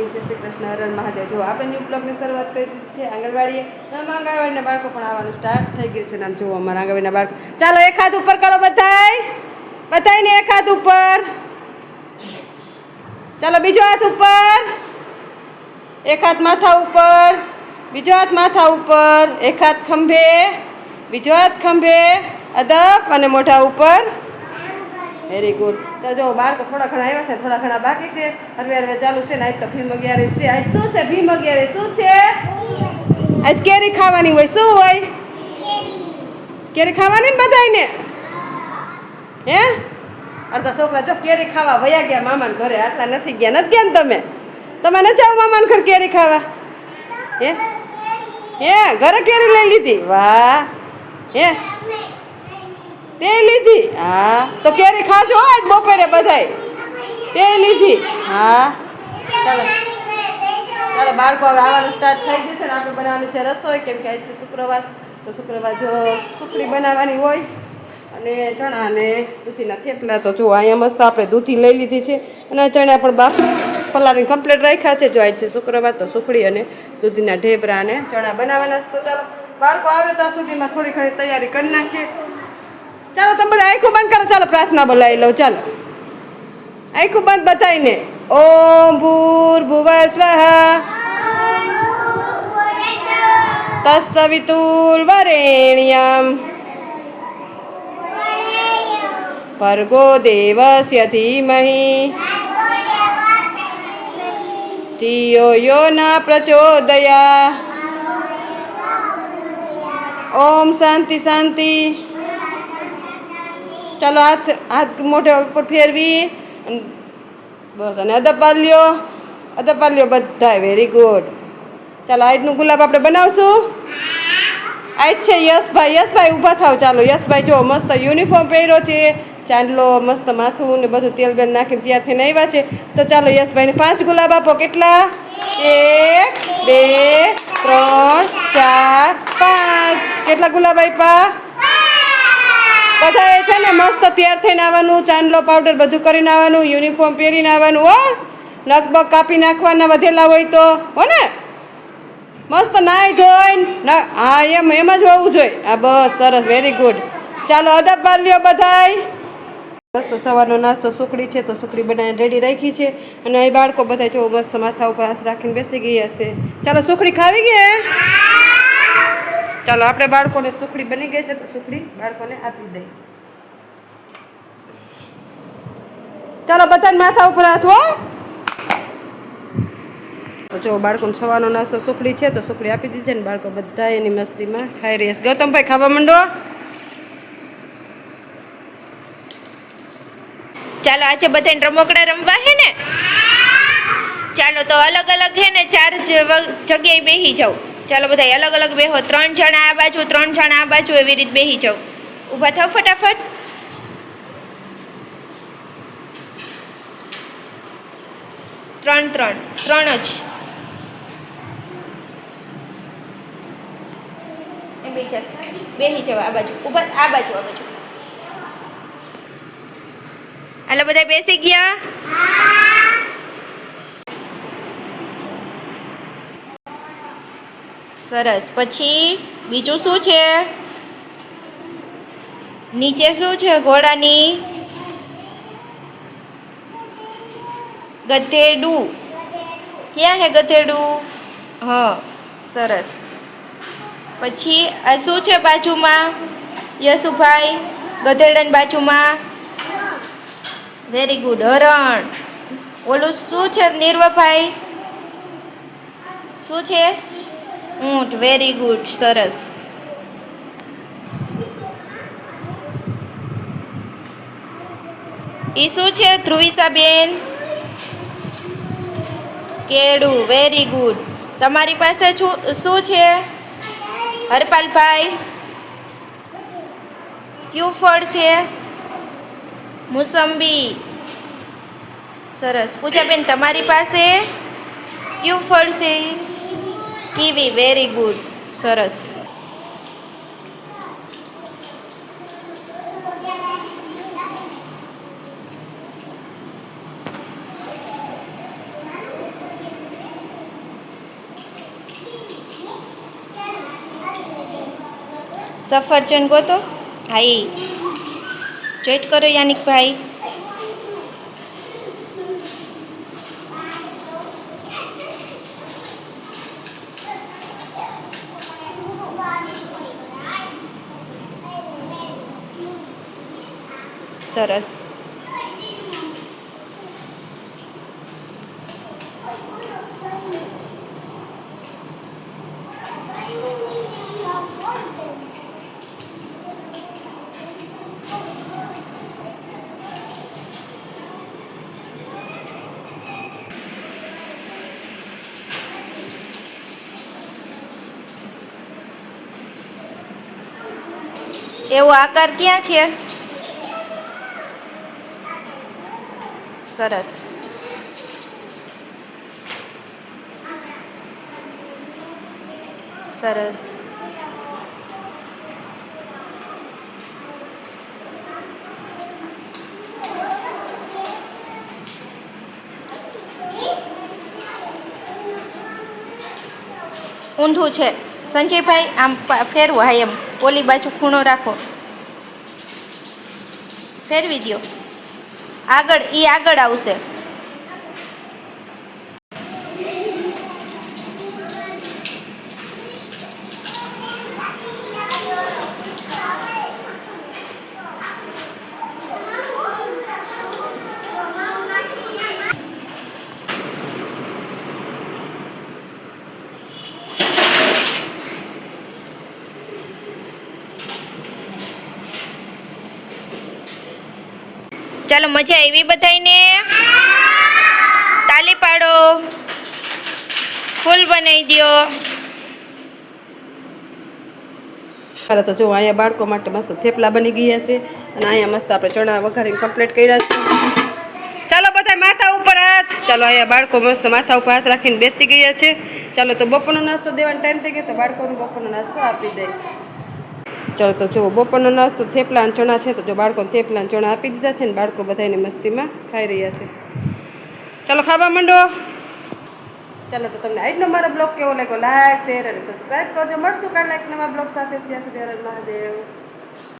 જય શ્રી કૃષ્ણ હરણ મહાદેવ. જો આપણે ન્યૂ બ્લોગની શરૂઆત કરી દીધી છે, આંગણવાડીએ. આમ આંગણવાડીના બાળકો પણ આવવાનું સ્ટાર્ટ થઈ ગયું છે ને આમ જુઓ અમારા આંગણવાડીના બાળકો. ચાલો એક હાથ ઉપર કરો બધાય. બધાયને એક હાથ ઉપર. ચાલો બીજો હાથ ઉપર. એક હાથ માથા ઉપર. બીજો હાથ માથા ઉપર. એક હાથ ખંભે. બીજો હાથ ખંભે. અદબ અને મોઢા ઉપર. વેરી ગુડ તો જો બાળકો થોડા ઘણા આવ્યા છે, થોડા ઘણા બાકી છે. હરવે હરવે ચાલુ છે ને આજ તો ભીમ અગિયારે છે. આજ શું છે? ભીમ અગિયારે શું છે? આજ કેરી ખાવાની હોય. શું હોય? કેરી ખાવાની ને બધાયને? હે? અડધા છોકરા જો કેરી ખાવા વયા ગયા મામાને ઘરે. આટલા નથી ગયા. નથી ગયા ને તમે? તમે ન જાઓ મામાને ઘર કેરી ખાવા? હે? હે? ઘરે કેરી લઈ લીધી? વાહ. હે? તે લીધી. હા, તો કેરી ખાજો આજ બપોરે બધાય. તે લીધી. હા. ચાલો. ચાલો, બાળકો હવે આવવાનું સ્ટાર્ટ થઈ ગયું છે ને આપણે બનાવવાનું છે રસોઈ. કેમ કે આજ છે શુક્રવાર. તો શુક્રવાર જો સુખડી બનાવવાની હોય અને ચણા અને દૂધીના થેપલા. તો જો અહીંયા મસ્ત આપણે દૂધી લઈ લીધી છે અને ચણા પણ બાફ પલાળીને કમ્પ્લીટ રાખ્યા છે. જો આજ છે શુક્રવાર, તો સુખડી અને દૂધીના ઢેબરા અને ચણા બનાવવાના તો ચાલો, બાળકો આવે ત્યાં સુધીમાં થોડી ઘણી તૈયારી કરી નાખીએ. ચાલો તમે બધા આંખું બંધ કરો, ચાલો પ્રાર્થના બોલાવી લઉં, ચાલો. આંખું બંધ બતાવીને ઓમ ભૂર ભુવ સ્વઃ. તસ્સવિતુલ વરેણ્યમ. ભર્ગો દેવસ્ય ધીમહિ. ધિયો યો ના પ્રચોદયા. ઓમ શાંતિ શાંતિ. ચાલો હાથ હાથ મોઢે ઉપર ફેરવી બસ, અને અદબ પાલ્યો અદબ પાલ્યો બધાય વેરી ગુડ ચાલો, આજનું ગુલાબ આપણે બનાવશું. આજ છે યશભાઈ યશભાઈ ઊભા થાવ, ચાલો. યશભાઈ જો મસ્ત યુનિફોર્મ પહેર્યો છે, ચાંદલો, મસ્ત માથું ને બધું તેલ બેલ નાખીને ત્યાર થઈને આવ્યા છે. તો ચાલો, યશભાઈને પાંચ ગુલાબ આપો. કેટલા? એક, બે, ત્રણ, ચાર, પાંચ. કેટલા ગુલાબ આપ્યા? બધાએ છે ને મસ્ત તૈયાર થઈને આવવાનું, ચાંદલો પાવડર બધું કરીને આવવાનું યુનિફોર્મ પહેરીને આવવાનું, હો. નગબગ કાપી નાખવાના વધેલા હોય તો, હો ને. મસ્ત નાઈ ધોઈને હા, એમ એમ જ હોવું જોઈએ. હા બસ, સરસ વેરી ગુડ ચાલો, અદબ બાર લ્યો બધાય. મસ્ત સવારનો નાસ્તો સુખડી છે, તો સુખડી બનાવીને રેડી રાખી છે. અને અહીં બાળકો બધા જો મસ્ત માથા ઉપર હાથ રાખીને બેસી ગયા હશે ચાલો, સુખડી ખાવી ગયા ચાલો, આપણે બાળકોને સુખડી બની ગઈ છે તો સુખડી બાળકોને આપી દઈ ચાલો, બધાને માથા ઉપર હાથ, હો. જો, બાળકોને સવારનો નાસ્તો સુખડી છે તો સુખડી આપી દીધી ને બાળકો બધા એની મસ્તીમાં ખાઈ રહ્યા છે. ગૌતમભાઈ, ખાવા માંડો. ચાલો, આજે બધાને રમકડા રમવા હે ને? ચાલો, તો અલગ અલગ હે ને, ચાર જગ્યાએ બેસી જાઓ. ચાલો બધા અલગ અલગ બેહો. ત્રણ જણા આ બાજુ, ત્રણ જણા આ બાજુ, એવી રીતે બેસી જાઓ. ઊભા થાવ ફટાફટ. ત્રણ ત્રણ ત્રણ જ. એ બે ચાર બેસી જાઓ આ બાજુ. ઊભા, આ બાજુ આ બાજુ. હાલો બધા બેસી ગયા? સરસ. પછી બીજું શું છે? નીચે શું છે ઘોડાની? ગધેડું. ક્યાં હે ગધેડું? હા, સરસ. પછી આ શું છે બાજુમાં? યશુભાઈ ગધેડાની બાજુમાં? વેરી ગુડ હરણ. ઓલું શું છે નિર્વભાઈ? શું છે? ઊંટ વેરી ગુડ સરસ. એ શું છે, ધ્રુવિસાબેન? કેળું વેરી ગુડ તમારી પાસે શું છે? હરપાલભાઈ? કયું ફળ છે? મુસંબી. સરસ. પૂજાબેન, તમારી પાસે કયું ફળ છે? કીવી વેરી ગુડ સરસ સફરજન ગોતો હાઈ ચેટ કરો યાનિક ભાઈ સરસ. એવો આકાર ક્યાં છે? સરસ. સરસ. ઊંધું છે. સંજયભાઈ, આમ ફેરવો, હા એમ. ઓલી બાજુ ખૂણો રાખો. ફેરવી દ્યો. આગળ એ આગળ આવશે. ચાલો મજા આવી બધાને તાલી પાડો. ફૂલ બનાવી દ્યો. ચાલો તો જો અહીંયા બાળકો માટે મસ્ત થેપલા બની ગયા છે અને અહીંયા મસ્ત આપણે ચણા વઘારીને કમ્પ્લીટ કર્યા છે. ચાલો બધા માથા ઉપર હાથ. ચાલો અહીંયા બાળકો મસ્ત માથા ઉપર હાથ રાખીને બેસી ગયા છે. ચાલો તો બપોરનો નાસ્તો દેવાનો ટાઈમ થઈ ગયો, તો બાળકોને બપોરનો નાસ્તો આપી દે. ચાલો તો જો બપોરનો નાસ્તો, થેપલા અને ચણા છે તો જો બાળકોને થેપલા અને ચણા આપી દીધા છે ને બાળકો બધાને મસ્તીમાં ખાઈ રહ્યા છે. ચાલો ખાવા માંડો. ચાલો તો તમને આજનો મારો બ્લોગ કેવો લાગ્યો? લાઈક શેર અને સબસ્ક્રાઈબ કરજો. મળશું કાલે એક નવા બ્લોગ સાથે. ત્યાં સુધી મહાદેવ.